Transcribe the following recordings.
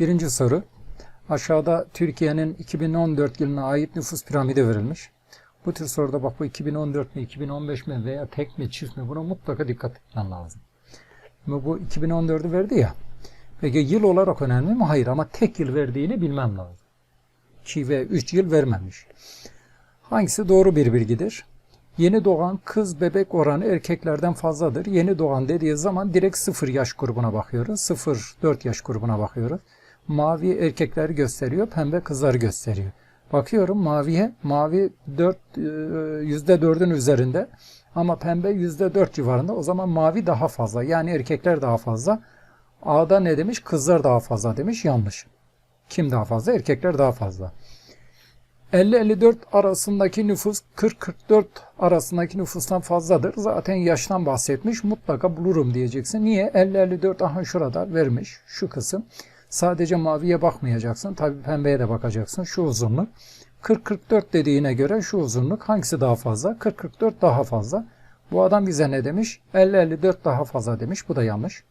Birinci soru. Aşağıda Türkiye'nin 2014 yılına ait nüfus piramidi verilmiş. Bu tür soruda bak bu 2014 mi, 2015 mi veya tek mi, çift mi buna mutlaka dikkat etmen lazım. Ama bu 2014'ü verdi ya. Peki yıl olarak önemli mi? Hayır ama tek yıl verdiğini bilmem lazım. 2 ve 3 yıl vermemiş. Hangisi doğru bir bilgidir? Yeni doğan kız bebek oranı erkeklerden fazladır. Yeni doğan dediği zaman direkt 0 yaş grubuna bakıyoruz. 0-4 yaş grubuna bakıyoruz. Mavi erkekleri gösteriyor, pembe kızları gösteriyor. Bakıyorum maviye, mavi 4, %4'ün üzerinde ama pembe %4 civarında. O zaman mavi daha fazla. Yani erkekler daha fazla. A'da ne demiş? Kızlar daha fazla demiş. Yanlış. Kim daha fazla? Erkekler daha fazla. 50-54 arasındaki nüfus 40-44 arasındaki nüfustan fazladır. Zaten yaştan bahsetmiş. Mutlaka bulurum diyeceksin. Niye? 50-54 aha şurada vermiş. Şu kısım. Sadece maviye bakmayacaksın. Tabii pembeye de bakacaksın. Şu uzunluk. 40-44 dediğine göre şu uzunluk hangisi daha fazla? 40-44 daha fazla. Bu adam bize ne demiş? 50-54 daha fazla demiş. Bu da yanlış.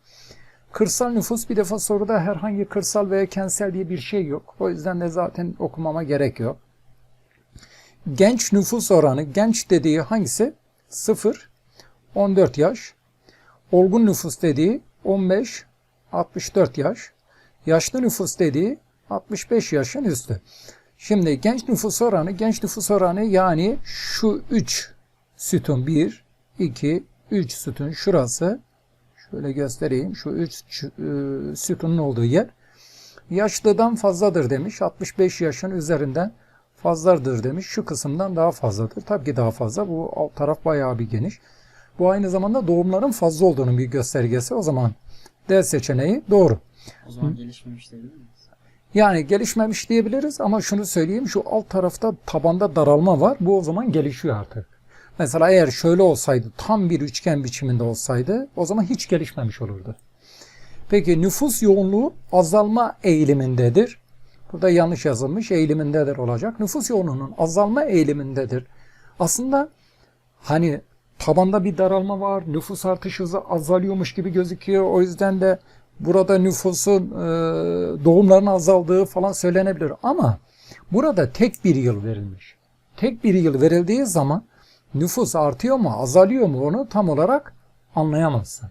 Kırsal nüfus bir defa soruda herhangi kırsal veya kentsel diye bir şey yok. O yüzden de zaten okumama gerek yok. Genç nüfus oranı, genç dediği hangisi? 0, 14 yaş. Olgun nüfus dediği 15, 64 yaş. Yaşlı nüfus dediği 65 yaşın üstü. Şimdi genç nüfus oranı, genç nüfus oranı yani şu 3 sütun 1, 2, 3 sütun şurası. Şöyle göstereyim. Şu 3 sütunun olduğu yer. Yaşlıdan fazladır demiş. 65 yaşın üzerinden fazladır demiş. Şu kısımdan daha fazladır. Tabii ki daha fazla. Bu alt taraf bayağı bir geniş. Bu aynı zamanda doğumların fazla olduğunun bir göstergesi. O zaman D seçeneği doğru. O zaman gelişmemiş değil mi? Yani gelişmemiş diyebiliriz ama şunu söyleyeyim şu alt tarafta tabanda daralma var. Bu o zaman gelişiyor artık. Mesela eğer şöyle olsaydı tam bir üçgen biçiminde olsaydı o zaman hiç gelişmemiş olurdu. Peki nüfus yoğunluğu azalma eğilimindedir. Burada yanlış yazılmış eğilimindedir olacak. Nüfus yoğunluğunun azalma eğilimindedir. Aslında hani tabanda bir daralma var. Nüfus artış hızı azalıyormuş gibi gözüküyor. O yüzden de burada nüfusun e, doğumların azaldığı falan söylenebilir. Ama burada tek bir yıl verilmiş. Tek bir yıl verildiği zaman nüfus artıyor mu azalıyor mu onu tam olarak anlayamazsın.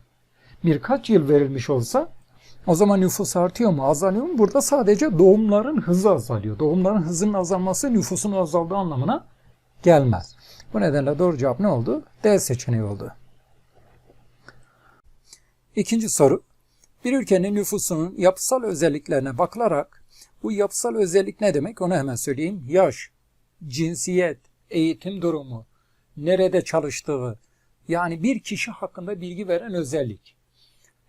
Birkaç yıl verilmiş olsa o zaman nüfus artıyor mu azalıyor mu? Burada sadece doğumların hızı azalıyor. Doğumların hızının azalması nüfusun azaldığı anlamına gelmez. Bu nedenle doğru cevap ne oldu? D seçeneği oldu. İkinci soru. Bir ülkenin nüfusunun yapısal özelliklerine bakılarak bu yapısal özellik ne demek onu hemen söyleyeyim. Yaş, cinsiyet, eğitim durumu, nerede çalıştığı yani bir kişi hakkında bilgi veren özellik.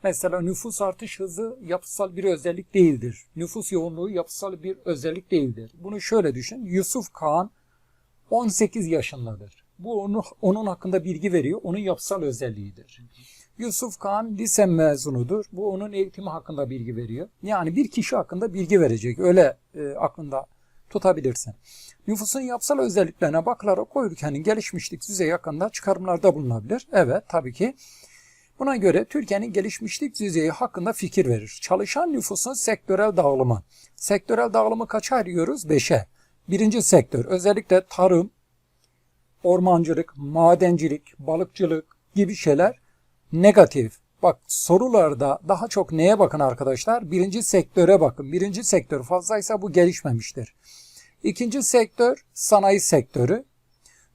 Mesela nüfus artış hızı yapısal bir özellik değildir. Nüfus yoğunluğu yapısal bir özellik değildir. Bunu şöyle düşün. Yusuf Kağan 18 yaşındadır. Bu onu, onun hakkında bilgi veriyor. Onun yapısal özelliğidir. Yusuf Kağan lise mezunudur. Bu onun eğitimi hakkında bilgi veriyor. Yani bir kişi hakkında bilgi verecek. Öyle e, aklında tutabilirsin. Nüfusun yapısal özelliklerine bakılarak o ülkenin gelişmişlik düzeyi hakkında çıkarımlarda bulunabilir. Evet tabii ki. Buna göre Türkiye'nin gelişmişlik düzeyi hakkında fikir verir. Çalışan nüfusun sektörel dağılımı. Sektörel dağılımı kaça ayırıyoruz? Beşe. Birinci sektör özellikle tarım, ormancılık, madencilik, balıkçılık gibi şeyler negatif. Bak sorularda daha çok neye bakın arkadaşlar? Birinci sektöre bakın. Birinci sektör fazlaysa bu gelişmemiştir. İkinci sektör sanayi sektörü.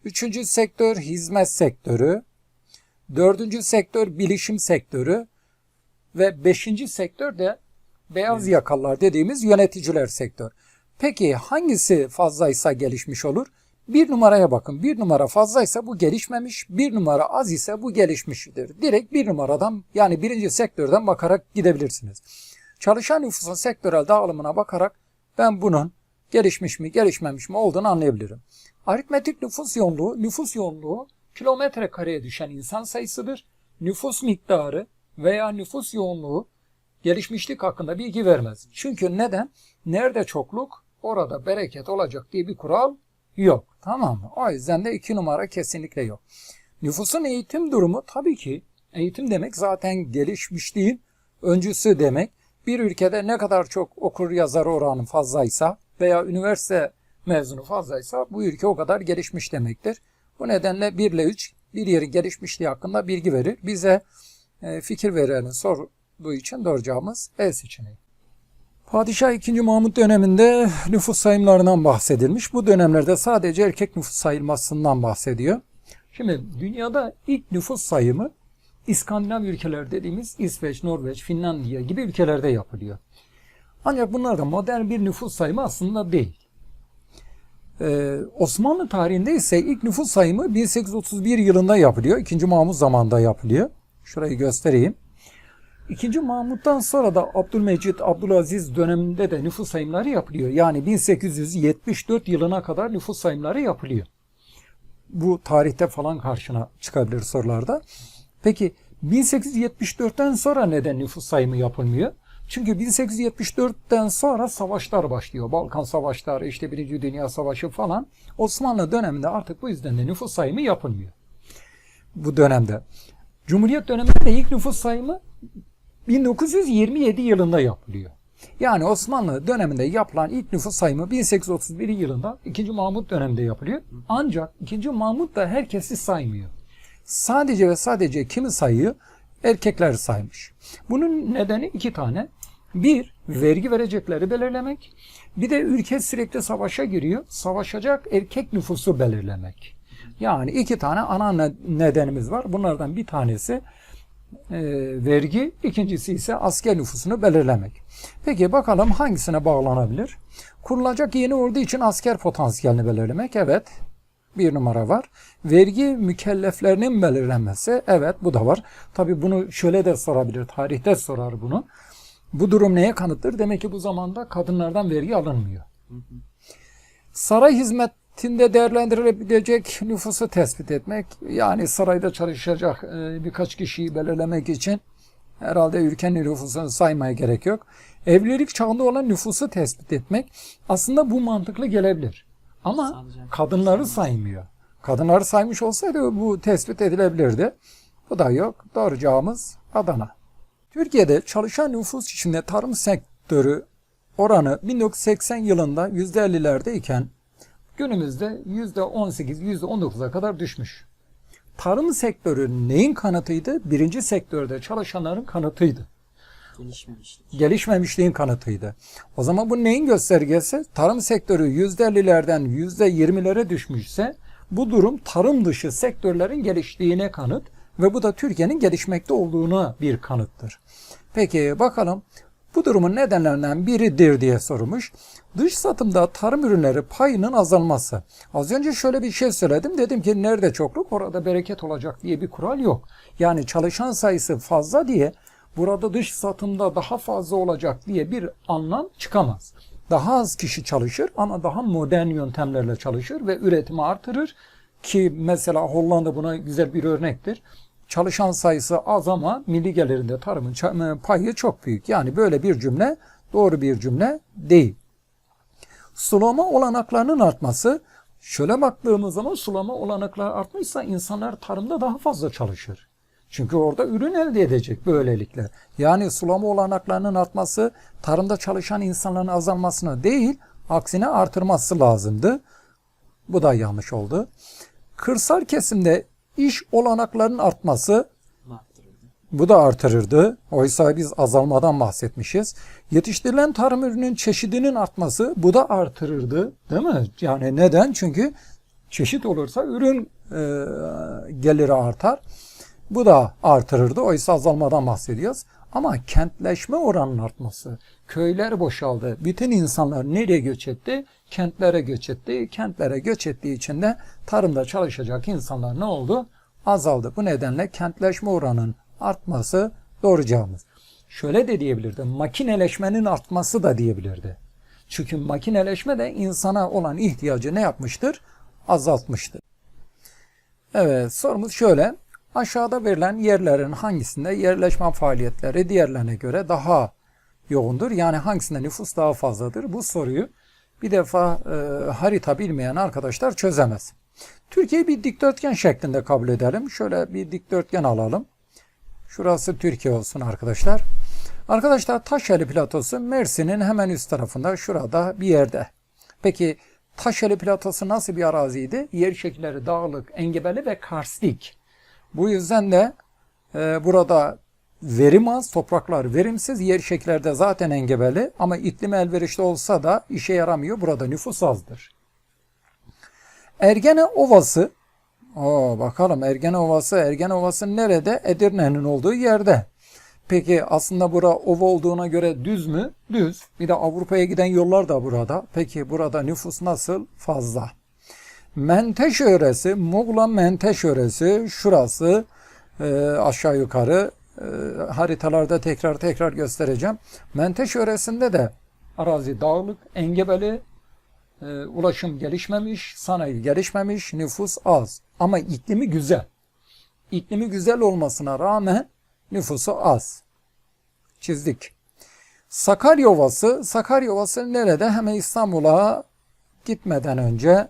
Üçüncü sektör hizmet sektörü. Dördüncü sektör bilişim sektörü. Ve beşinci sektör de beyaz yakalılar dediğimiz yöneticiler sektör. Peki hangisi fazlaysa gelişmiş olur? Bir numaraya bakın. Bir numara fazlaysa bu gelişmemiş. Bir numara az ise bu gelişmiştir. Direkt bir numaradan yani birinci sektörden bakarak gidebilirsiniz. Çalışan nüfusun sektörel dağılımına bakarak ben bunun gelişmiş mi gelişmemiş mi olduğunu anlayabilirim. Aritmetik nüfus yoğunluğu, nüfus yoğunluğu kilometre kareye düşen insan sayısıdır. Nüfus miktarı veya nüfus yoğunluğu gelişmişlik hakkında bilgi vermez. Çünkü neden? Nerede çokluk orada bereket olacak diye bir kural yok. Tamam mı? O yüzden de iki numara kesinlikle yok. Nüfusun eğitim durumu tabii ki eğitim demek zaten gelişmişliğin öncüsü demek. bir ülkede ne kadar çok okur yazar oranı fazlaysa veya üniversite mezunu fazlaysa bu ülke o kadar gelişmiş demektir. Bu nedenle 1 ile 3 bir yerin gelişmişliği hakkında bilgi verir. Bize e, fikir vereni sorduğu için doğru cevabımız E seçeneği. Padişah 2. Mahmut döneminde nüfus sayımlarından bahsedilmiş. Bu dönemlerde sadece erkek nüfus sayılmasından bahsediyor. Şimdi dünyada ilk nüfus sayımı İskandinav ülkeler dediğimiz İsveç, Norveç, Finlandiya gibi ülkelerde yapılıyor. Ancak bunlar da modern bir nüfus sayımı aslında değil. Ee, Osmanlı tarihinde ise ilk nüfus sayımı 1831 yılında yapılıyor. 2. Mahmut zamanında yapılıyor. Şurayı göstereyim. İkinci Mahmut'tan sonra da Abdülmecit, Abdülaziz döneminde de nüfus sayımları yapılıyor. Yani 1874 yılına kadar nüfus sayımları yapılıyor. Bu tarihte falan karşına çıkabilir sorularda. Peki 1874'ten sonra neden nüfus sayımı yapılmıyor? Çünkü 1874'ten sonra savaşlar başlıyor. Balkan Savaşları, işte Birinci Dünya Savaşı falan. Osmanlı döneminde artık bu yüzden de nüfus sayımı yapılmıyor. Bu dönemde. Cumhuriyet döneminde de ilk nüfus sayımı 1927 yılında yapılıyor. Yani Osmanlı döneminde yapılan ilk nüfus sayımı 1831 yılında 2. Mahmut döneminde yapılıyor. Ancak 2. Mahmut da herkesi saymıyor. Sadece ve sadece kimi sayıyor? Erkekler saymış. Bunun nedeni iki tane. Bir, vergi verecekleri belirlemek. Bir de ülke sürekli savaşa giriyor. Savaşacak erkek nüfusu belirlemek. Yani iki tane ana ne- nedenimiz var. Bunlardan bir tanesi e, vergi, ikincisi ise asker nüfusunu belirlemek. Peki bakalım hangisine bağlanabilir? Kurulacak yeni ordu için asker potansiyelini belirlemek. Evet. Bir numara var. Vergi mükelleflerinin belirlenmesi. Evet bu da var. Tabi bunu şöyle de sorabilir. Tarihte sorar bunu. Bu durum neye kanıttır? Demek ki bu zamanda kadınlardan vergi alınmıyor. Saray hizmetinde değerlendirilebilecek nüfusu tespit etmek. Yani sarayda çalışacak e, birkaç kişiyi belirlemek için herhalde ülkenin nüfusunu saymaya gerek yok. Evlilik çağında olan nüfusu tespit etmek aslında bu mantıklı gelebilir. Ama kadınları saymıyor. Kadınları saymış olsaydı bu tespit edilebilirdi. Bu da yok. Doğru cevabımız Adana. Türkiye'de çalışan nüfus içinde tarım sektörü oranı 1980 yılında %50'lerde iken günümüzde %18, %19'a kadar düşmüş. Tarım sektörü neyin kanıtıydı? Birinci sektörde çalışanların kanıtıydı gelişmemişlik. gelişmemişliğin kanıtıydı. O zaman bu neyin göstergesi? Tarım sektörü %50'lerden %20'lere düşmüşse bu durum tarım dışı sektörlerin geliştiğine kanıt ve bu da Türkiye'nin gelişmekte olduğuna bir kanıttır. Peki bakalım bu durumun nedenlerinden biridir diye sormuş. Dış satımda tarım ürünleri payının azalması. Az önce şöyle bir şey söyledim. Dedim ki nerede çokluk orada bereket olacak diye bir kural yok. Yani çalışan sayısı fazla diye burada dış satımda daha fazla olacak diye bir anlam çıkamaz. Daha az kişi çalışır ama daha modern yöntemlerle çalışır ve üretimi artırır ki mesela Hollanda buna güzel bir örnektir. Çalışan sayısı az ama milli gelirinde tarımın ça- payı çok büyük. Yani böyle bir cümle doğru bir cümle değil. Sulama olanaklarının artması şöyle baktığımız zaman sulama olanakları artmışsa insanlar tarımda daha fazla çalışır. Çünkü orada ürün elde edecek böylelikle. Yani sulama olanaklarının artması tarımda çalışan insanların azalmasına değil, aksine artırması lazımdı. Bu da yanlış oldu. Kırsal kesimde iş olanaklarının artması. Bu da artırırdı. Oysa biz azalmadan bahsetmişiz. Yetiştirilen tarım ürünün çeşidinin artması bu da artırırdı. Değil mi? Yani neden? Çünkü çeşit olursa ürün e, geliri artar. Bu da artırırdı. Oysa azalmadan bahsediyoruz. Ama kentleşme oranının artması. Köyler boşaldı. Bütün insanlar nereye göç etti? Kentlere göç etti. Kentlere göç ettiği için de tarımda çalışacak insanlar ne oldu? Azaldı. Bu nedenle kentleşme oranının artması doğru. Şöyle de diyebilirdi. Makineleşmenin artması da diyebilirdi. Çünkü makineleşme de insana olan ihtiyacı ne yapmıştır? Azaltmıştır. Evet sorumuz şöyle. Aşağıda verilen yerlerin hangisinde yerleşme faaliyetleri diğerlerine göre daha yoğundur? Yani hangisinde nüfus daha fazladır? Bu soruyu bir defa e, harita bilmeyen arkadaşlar çözemez. Türkiye'yi bir dikdörtgen şeklinde kabul edelim. Şöyle bir dikdörtgen alalım. Şurası Türkiye olsun arkadaşlar. Arkadaşlar Taşeli Platosu Mersin'in hemen üst tarafında şurada bir yerde. Peki Taşeli Platosu nasıl bir araziydi? Yer şekilleri dağlık, engebeli ve karstik. Bu yüzden de e, burada verim az, topraklar verimsiz, yer şekillerde zaten engebeli ama iklim elverişli olsa da işe yaramıyor. Burada nüfus azdır. Ergene Ovası, Oo, bakalım Ergene Ovası, Ergene Ovası nerede? Edirne'nin olduğu yerde. Peki aslında bura ova olduğuna göre düz mü? Düz. Bir de Avrupa'ya giden yollar da burada. Peki burada nüfus nasıl? Fazla. Menteş yöresi, Muğla Menteş yöresi şurası e, aşağı yukarı e, haritalarda tekrar tekrar göstereceğim. Menteş yöresinde de arazi dağlık, engebeli, e, ulaşım gelişmemiş, sanayi gelişmemiş, nüfus az. Ama iklimi güzel. İklimi güzel olmasına rağmen nüfusu az. Çizdik. Sakarya Ovası, Sakarya Ovası nerede? Hemen İstanbul'a gitmeden önce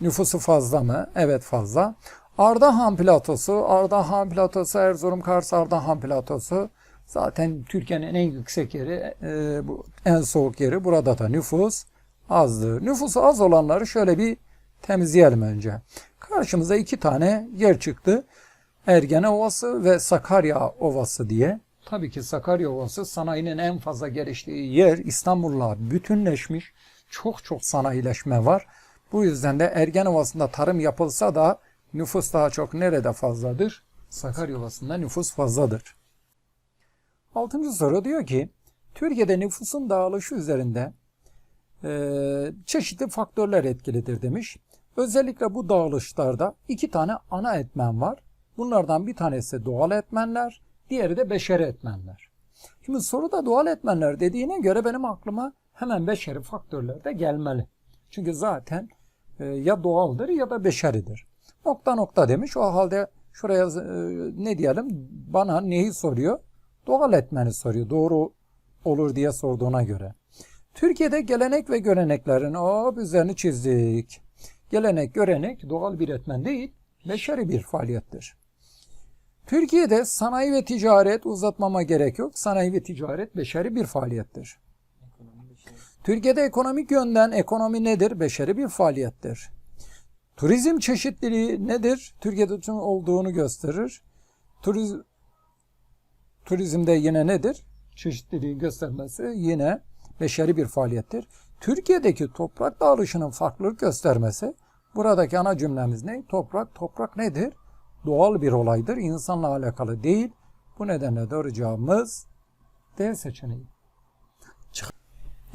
nüfusu fazla mı? Evet fazla. Ardahan Platosu, Ardahan Platosu, Erzurum Kars Ardahan Platosu zaten Türkiye'nin en yüksek yeri, e, bu en soğuk yeri. Burada da nüfus azdır. Nüfusu az olanları şöyle bir temizleyelim önce. Karşımıza iki tane yer çıktı. Ergene Ovası ve Sakarya Ovası diye. Tabii ki Sakarya Ovası sanayinin en fazla geliştiği yer İstanbul'la bütünleşmiş. Çok çok sanayileşme var. Bu yüzden de Ergen Ovası'nda tarım yapılsa da nüfus daha çok nerede fazladır? Sakarya Ovası'nda nüfus fazladır. Altıncı soru diyor ki, Türkiye'de nüfusun dağılışı üzerinde çeşitli faktörler etkilidir demiş. Özellikle bu dağılışlarda iki tane ana etmen var. Bunlardan bir tanesi doğal etmenler, diğeri de beşeri etmenler. Şimdi soruda doğal etmenler dediğine göre benim aklıma hemen beşeri faktörler de gelmeli. Çünkü zaten e, ya doğaldır ya da beşeridir. Nokta nokta demiş. O halde şuraya e, ne diyelim? Bana neyi soruyor? Doğal etmeni soruyor. Doğru olur diye sorduğuna göre. Türkiye'de gelenek ve göreneklerin hop üzerini çizdik. Gelenek, görenek doğal bir etmen değil, beşeri bir faaliyettir. Türkiye'de sanayi ve ticaret uzatmama gerek yok. Sanayi ve ticaret beşeri bir faaliyettir. Türkiye'de ekonomik yönden ekonomi nedir? Beşeri bir faaliyettir. Turizm çeşitliliği nedir? Türkiye'de tüm olduğunu gösterir. Turiz, turizmde yine nedir? Çeşitliliği göstermesi yine beşeri bir faaliyettir. Türkiye'deki toprak dağılışının farklılık göstermesi buradaki ana cümlemiz ne? Toprak, toprak nedir? Doğal bir olaydır. İnsanla alakalı değil. Bu nedenle doğru cevabımız D seçeneği.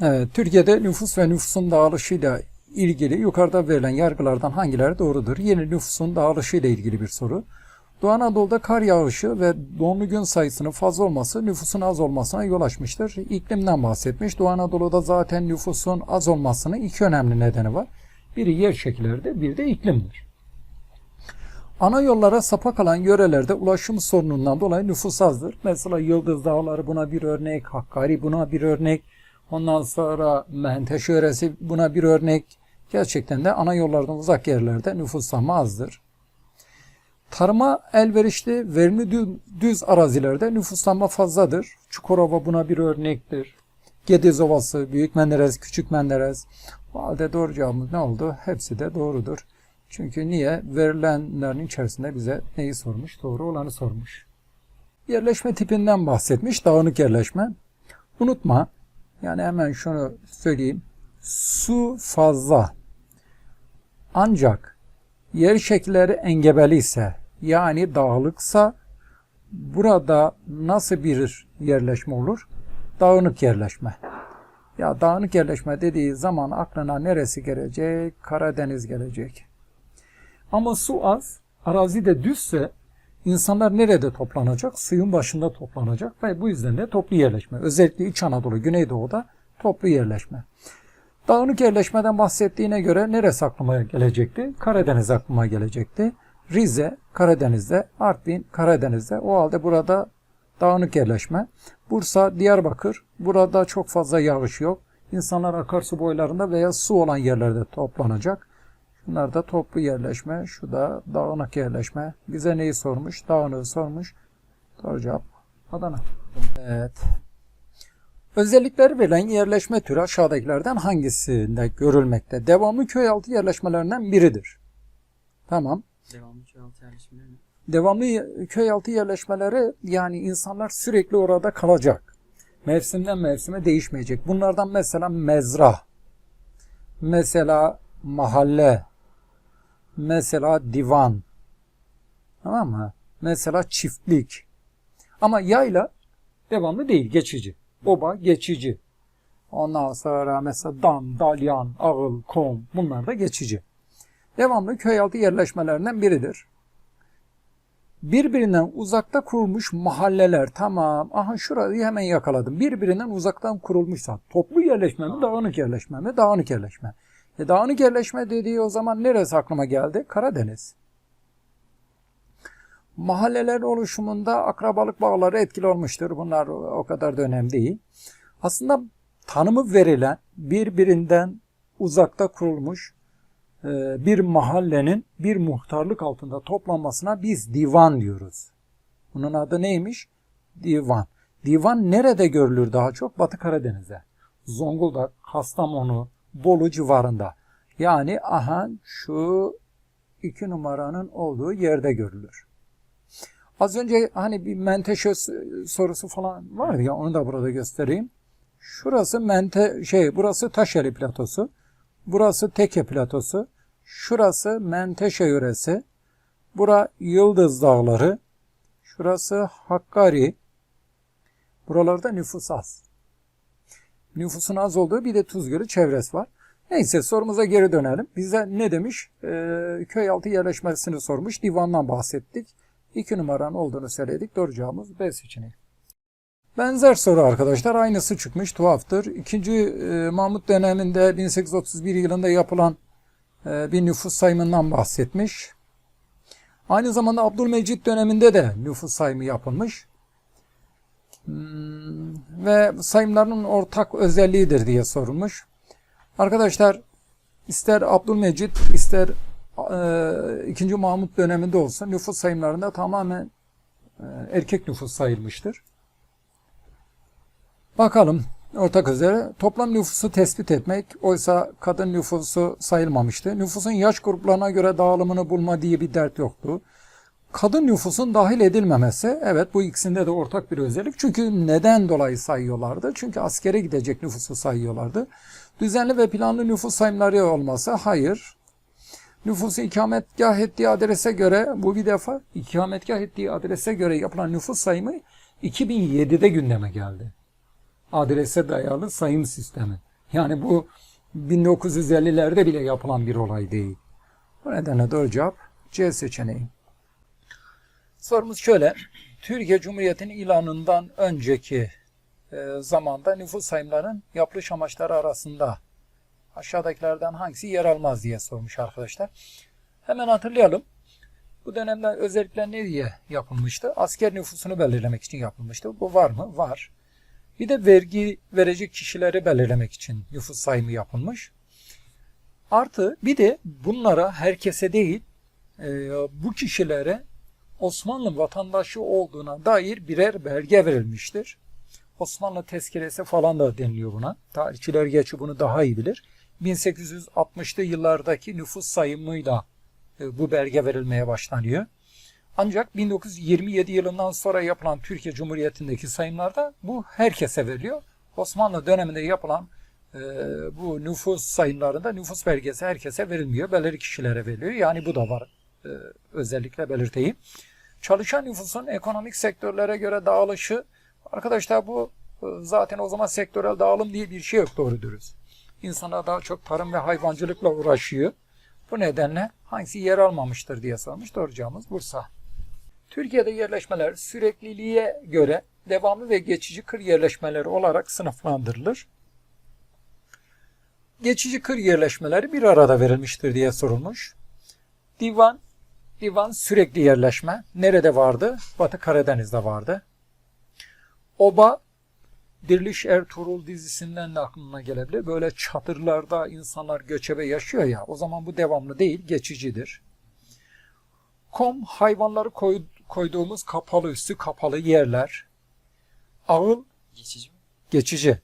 Evet, Türkiye'de nüfus ve nüfusun dağılışıyla ilgili yukarıda verilen yargılardan hangileri doğrudur? Yeni nüfusun dağılışıyla ilgili bir soru. Doğu Anadolu'da kar yağışı ve donlu gün sayısının fazla olması nüfusun az olmasına yol açmıştır. İklimden bahsetmiş. Doğu Anadolu'da zaten nüfusun az olmasının iki önemli nedeni var. Biri yer şekilleridir, bir de iklimdir. Ana yollara sapak alan yörelerde ulaşım sorunundan dolayı nüfus azdır. Mesela Yıldız Dağları buna bir örnek, Hakkari buna bir örnek, ondan sonra Menteş yöresi buna bir örnek. Gerçekten de ana yollardan uzak yerlerde nüfuslanma azdır. Tarıma elverişli, verimli dü- düz arazilerde nüfuslanma fazladır. Çukurova buna bir örnektir. Gediz Ovası, Büyük Menderes, Küçük Menderes. O halde doğru cevabımız ne oldu? Hepsi de doğrudur. Çünkü niye? Verilenlerin içerisinde bize neyi sormuş? Doğru olanı sormuş. Yerleşme tipinden bahsetmiş. Dağınık yerleşme. Unutma. Yani hemen şunu söyleyeyim. Su fazla. Ancak yer şekilleri engebeli ise yani dağlıksa burada nasıl bir yerleşme olur? Dağınık yerleşme. Ya dağınık yerleşme dediği zaman aklına neresi gelecek? Karadeniz gelecek. Ama su az, arazi de düzse insanlar nerede toplanacak? Suyun başında toplanacak ve bu yüzden de toplu yerleşme. Özellikle İç Anadolu, Güneydoğu'da toplu yerleşme. Dağınık yerleşmeden bahsettiğine göre neresi aklıma gelecekti? Karadeniz aklıma gelecekti. Rize, Karadeniz'de, Artvin, Karadeniz'de. O halde burada dağınık yerleşme. Bursa, Diyarbakır. Burada çok fazla yağış yok. İnsanlar akarsu boylarında veya su olan yerlerde toplanacak. Bunlar da toplu yerleşme. Şu da dağınık yerleşme. Bize neyi sormuş? Dağınığı sormuş. Doğru cevap Adana. Evet. Özellikleri verilen yerleşme türü aşağıdakilerden hangisinde görülmekte? Devamlı köy altı yerleşmelerinden biridir. Tamam. Devamlı köy altı yerleşmeleri mi? Devamlı köy altı yerleşmeleri yani insanlar sürekli orada kalacak. Mevsimden mevsime değişmeyecek. Bunlardan mesela mezra, mesela mahalle, mesela divan, tamam mı? Mesela çiftlik. Ama yayla devamlı değil, geçici. Oba geçici. Ondan sonra mesela dam, dalyan, ağıl, kom bunlar da geçici. Devamlı köy altı yerleşmelerinden biridir. Birbirinden uzakta kurulmuş mahalleler tamam. Aha şurayı hemen yakaladım. Birbirinden uzaktan kurulmuşsa toplu yerleşme mi dağınık yerleşme mi dağınık yerleşme? E, dağınık yerleşme dediği o zaman neresi aklıma geldi? Karadeniz mahallelerin oluşumunda akrabalık bağları etkili olmuştur bunlar o kadar da önemli değil aslında tanımı verilen birbirinden uzakta kurulmuş e, bir mahallenin bir muhtarlık altında toplanmasına biz divan diyoruz. Bunun adı neymiş? Divan. Divan nerede görülür daha çok? Batı Karadeniz'de. Zonguldak, Kastamonu, Bolu civarında. Yani aha şu iki numaranın olduğu yerde görülür. Az önce hani bir menteşe sorusu falan vardı ya onu da burada göstereyim. Şurası mente şey burası Taşeli platosu. Burası Teke platosu. Şurası Menteşe yöresi. Bura Yıldız Dağları. Şurası Hakkari. Buralarda nüfus az. Nüfusun az olduğu bir de Tuz Gölü çevresi var. Neyse sorumuza geri dönelim. Bize ne demiş? Ee, köy altı yerleşmesini sormuş. Divandan bahsettik. İki numaranın olduğunu söyledik. Doğru cevabımız B seçeneği. Benzer soru arkadaşlar. Aynısı çıkmış. Tuhaftır. İkinci e, Mahmut döneminde 1831 yılında yapılan e, bir nüfus sayımından bahsetmiş. Aynı zamanda Abdülmecit döneminde de nüfus sayımı yapılmış. Hmm, ve sayımların ortak özelliğidir diye sorulmuş. Arkadaşlar ister Abdülmecit ister 2. Mahmut döneminde olsun nüfus sayımlarında tamamen e, erkek nüfus sayılmıştır. Bakalım ortak üzere toplam nüfusu tespit etmek oysa kadın nüfusu sayılmamıştı. Nüfusun yaş gruplarına göre dağılımını bulma diye bir dert yoktu. Kadın nüfusun dahil edilmemesi evet bu ikisinde de ortak bir özellik. Çünkü neden dolayı sayıyorlardı? Çünkü askere gidecek nüfusu sayıyorlardı. Düzenli ve planlı nüfus sayımları olması hayır. Nüfusu ikametgah ettiği adrese göre bu bir defa ikametgah ettiği adrese göre yapılan nüfus sayımı 2007'de gündeme geldi adrese dayalı sayım sistemi. Yani bu 1950'lerde bile yapılan bir olay değil. Bu nedenle doğru cevap C seçeneği. Sorumuz şöyle. Türkiye Cumhuriyeti'nin ilanından önceki e, zamanda nüfus sayımlarının yapılış amaçları arasında aşağıdakilerden hangisi yer almaz diye sormuş arkadaşlar. Hemen hatırlayalım. Bu dönemde özellikle ne diye yapılmıştı? Asker nüfusunu belirlemek için yapılmıştı. Bu var mı? Var. Bir de vergi verecek kişileri belirlemek için nüfus sayımı yapılmış. Artı bir de bunlara herkese değil e, bu kişilere Osmanlı vatandaşı olduğuna dair birer belge verilmiştir. Osmanlı tezkeresi falan da deniliyor buna. Tarihçiler geçi bunu daha iyi bilir. 1860'lı yıllardaki nüfus sayımıyla e, bu belge verilmeye başlanıyor. Ancak 1927 yılından sonra yapılan Türkiye Cumhuriyeti'ndeki sayımlarda bu herkese veriliyor. Osmanlı döneminde yapılan e, bu nüfus sayımlarında nüfus belgesi herkese verilmiyor. Belirli kişilere veriliyor. Yani bu da var. E, özellikle belirteyim. Çalışan nüfusun ekonomik sektörlere göre dağılışı arkadaşlar bu e, zaten o zaman sektörel dağılım diye bir şey yok doğru dürüst. İnsanlar daha çok tarım ve hayvancılıkla uğraşıyor. Bu nedenle hangisi yer almamıştır diye sormuş. Doğru cevabımız Bursa. Türkiye'de yerleşmeler sürekliliğe göre devamlı ve geçici kır yerleşmeleri olarak sınıflandırılır. Geçici kır yerleşmeleri bir arada verilmiştir diye sorulmuş. Divan, divan sürekli yerleşme. Nerede vardı? Batı Karadeniz'de vardı. Oba, Diriliş Ertuğrul dizisinden de aklına gelebilir. Böyle çadırlarda insanlar göçebe yaşıyor ya. O zaman bu devamlı değil, geçicidir. Kom hayvanları koy, koyduğumuz kapalı üstü kapalı yerler. Ağıl Geçici mi? geçici.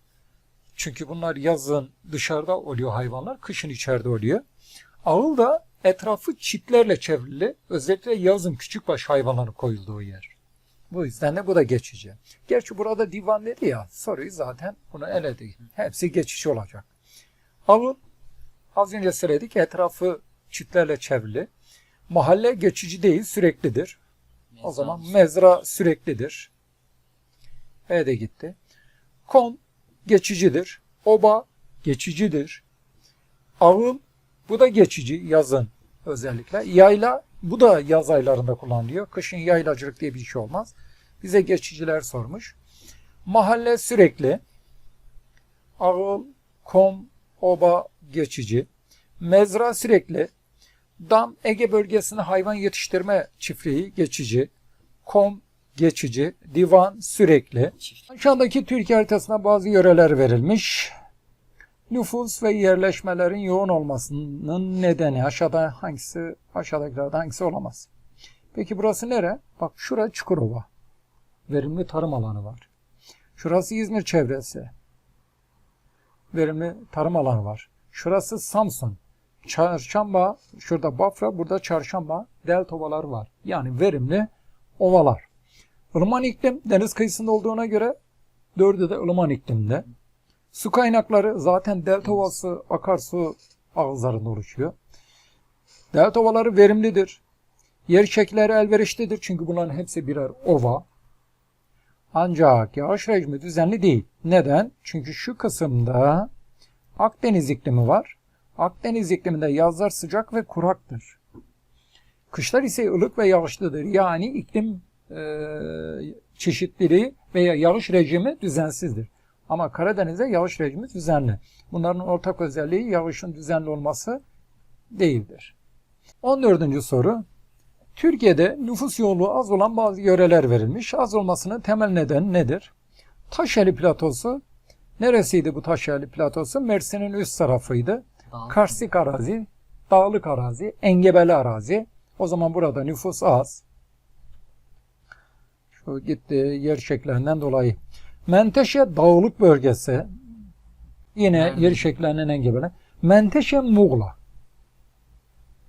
Çünkü bunlar yazın dışarıda oluyor hayvanlar, kışın içeride oluyor. Ağıl da etrafı çitlerle çevrili. Özellikle yazın küçükbaş hayvanların koyulduğu yer. Bu yüzden de bu da geçici. Gerçi burada divan dedi ya soruyu zaten bunu eledi. Hepsi geçici olacak. Ağıl az önce söyledik etrafı çitlerle çevrili. Mahalle geçici değil süreklidir. O zaman mezra süreklidir. E de gitti. Kon geçicidir. Oba geçicidir. Ağıl bu da geçici yazın özellikle. Yayla bu da yaz aylarında kullanılıyor. Kışın yaylacılık diye bir şey olmaz. Bize geçiciler sormuş. Mahalle sürekli. Ağıl, kom, oba geçici. Mezra sürekli. Dam Ege bölgesinde hayvan yetiştirme çiftliği geçici. Kom geçici. Divan sürekli. Aşağıdaki Türkiye haritasına bazı yöreler verilmiş. Nüfus ve yerleşmelerin yoğun olmasının nedeni aşağıda hangisi aşağıdakilerden hangisi olamaz? Peki burası nere? Bak şura Çukurova. Verimli tarım alanı var. Şurası İzmir çevresi. Verimli tarım alanı var. Şurası Samsun. Çarşamba, şurada Bafra, burada Çarşamba, delta ovaları var. Yani verimli ovalar. Ilıman iklim deniz kıyısında olduğuna göre dördü de ılıman iklimde. Su kaynakları zaten delta ovası akarsu ağızlarında oluşuyor. Delta ovaları verimlidir. Yer şekilleri elverişlidir çünkü bunların hepsi birer ova. Ancak yağış rejimi düzenli değil. Neden? Çünkü şu kısımda Akdeniz iklimi var. Akdeniz ikliminde yazlar sıcak ve kuraktır. Kışlar ise ılık ve yağışlıdır. Yani iklim e, çeşitliliği veya yağış rejimi düzensizdir. Ama Karadeniz'de yağış rejimi düzenli. Bunların ortak özelliği yağışın düzenli olması değildir. 14. soru. Türkiye'de nüfus yoğunluğu az olan bazı yöreler verilmiş. Az olmasının temel nedeni nedir? Taşeli platosu. Neresiydi bu Taşeli platosu? Mersin'in üst tarafıydı. Karstik arazi, dağlık arazi, engebeli arazi. O zaman burada nüfus az. Şu gitti yer şeklinden dolayı. Menteşe dağlık bölgesi. Yine Yani. yer şeklinden engebeli. Menteşe Muğla.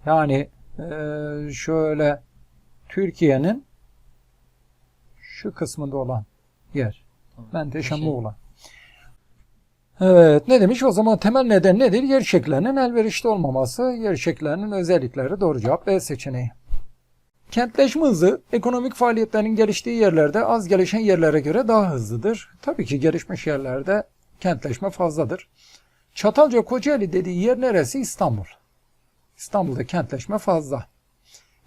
Yani eee, şöyle Türkiye'nin şu kısmında olan yer. Tamam. Menteşe Şey, Muğla. Evet ne demiş? O zaman temel neden nedir? Yer şekillerinin elverişli olmaması, yer şekillerinin özellikleri doğru cevap B seçeneği. Kentleşme hızı ekonomik faaliyetlerin geliştiği yerlerde az gelişen yerlere göre daha hızlıdır. Tabii ki gelişmiş yerlerde kentleşme fazladır. Çatalca Kocaeli dediği yer neresi? İstanbul. İstanbul'da kentleşme fazla.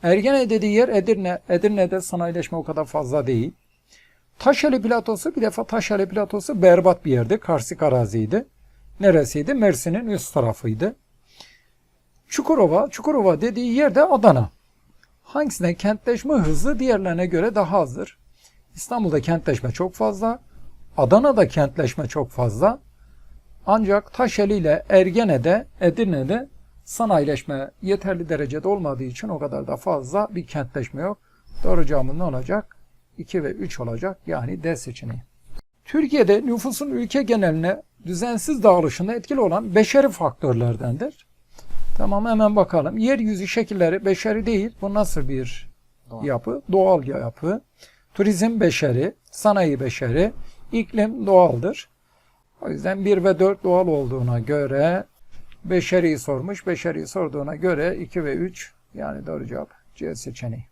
Ergene dediği yer Edirne. Edirne'de sanayileşme o kadar fazla değil. Taşeli platosu bir defa Taşeli platosu berbat bir yerdi. Karsik araziydi. Neresiydi? Mersin'in üst tarafıydı. Çukurova, Çukurova dediği yerde Adana. Hangisine kentleşme hızı diğerlerine göre daha azdır? İstanbul'da kentleşme çok fazla. Adana'da kentleşme çok fazla. Ancak Taşeli ile Ergene'de, Edirne'de sanayileşme yeterli derecede olmadığı için o kadar da fazla bir kentleşme yok. Doğru cevabımız ne olacak? 2 ve 3 olacak. Yani D seçeneği. Türkiye'de nüfusun ülke geneline düzensiz dağılışında etkili olan beşeri faktörlerdendir. Tamam hemen bakalım. Yeryüzü şekilleri beşeri değil. Bu nasıl bir Doğal. yapı? Doğal yapı. Turizm beşeri, sanayi beşeri, iklim doğaldır. O yüzden 1 ve 4 doğal olduğuna göre beşeriyi sormuş. Beşeriyi sorduğuna göre 2 ve 3 yani doğru cevap C seçeneği.